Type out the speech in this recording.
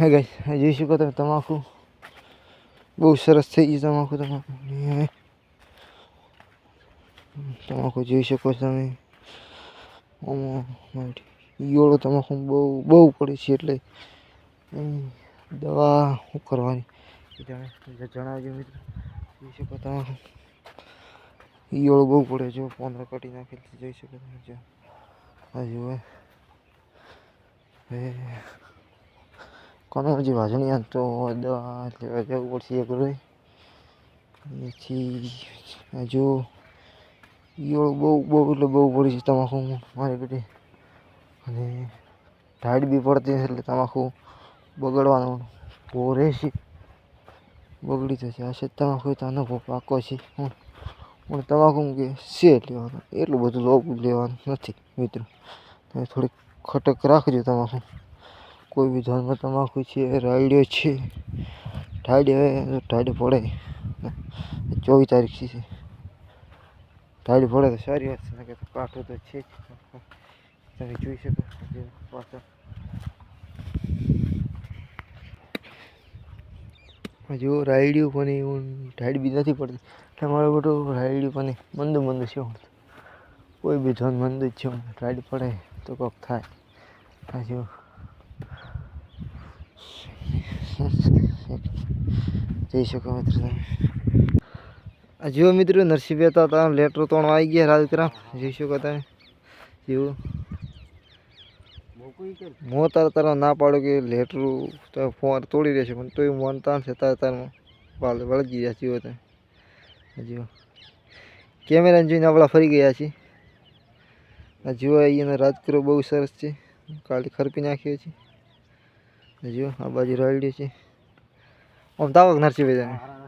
હે ગાઈ જોઈ શકો તમે તમાકુ બહુ સરસ થઈ ગઈ તમાકુ તમાકુ. તમાકુ જોઈ શકો તમે. ઈયળો તમાકુ બહુ બહુ પડે છે એટલે દવા શું કરવાની? તમે જણાવજો મિત્રો. જોઈ શકો તમાકુ. ઈયળો બહુ પડે જો પોંદર કાઢી નાખેલી જોઈ શકો તમે. જો. આ જુએ હે. કોનો હજી વાજણી આમ તો લેવા જવું પડશે એક રોય પછી હજુ ઈયળો બહુ બહુ એટલે બહુ પડી છે તમાકુ મારી પેટી અને ટાઈટ બી પડતી નથી એટલે તમાકુ બગડવાનું ભો રહેશે બગડી જશે આ છે તમાકુ તો આનો પાકો છે હું પણ તમાકુ કે છે લેવાનું એટલું બધું લોક લેવાનું નથી મિત્રો તમે થોડીક ખટક રાખજો તમાકુ કોઈ બી ધર્મ તમાકુ છે રાયડ્યો છે. ટાઈડ હવે ટાઈડ પડે ચોવીસ તારીખ છે. ટાઈડ પડે તો સારી વાત છે કે તો તો છે તમે જોઈ શકો પાછળ. હજુ રાયડ્યું પણ એવું ટાઈડ બી નથી પડતી. મારો બધું રાયડ્યું પણ મંદ મંદ છે કોઈ બી ધન મંદ જ છે ટાઈડ પડે તો કોક થાય. હજુ જઈ શકો મિત્ર તમે. જુઓ મિત્રો નરસિંહ હતા હતા, લેટર ત્રણ આવી ગયા રાજગ્રામ જોઈ શકો તમે. જેવું હું તારા તારા ના પાડો કે લેટરું ફોન તોડી રહેશે પણ તોય મન તાણ છે, તારા તારમાં વાળ, વળગી ગયા જીવો તમે. જુઓ. કેમેરાને જોઈને આપણા ફરી ગયા છીએ. આ જુઓ અહીંયાનો રાજકરો બહુ સરસ છે. કાલે ખરપી નાખ્યો છે. જુઓ આ બાજુ રાયડ્યું છે. આમ તાવક નરસિંહભાઈ તમે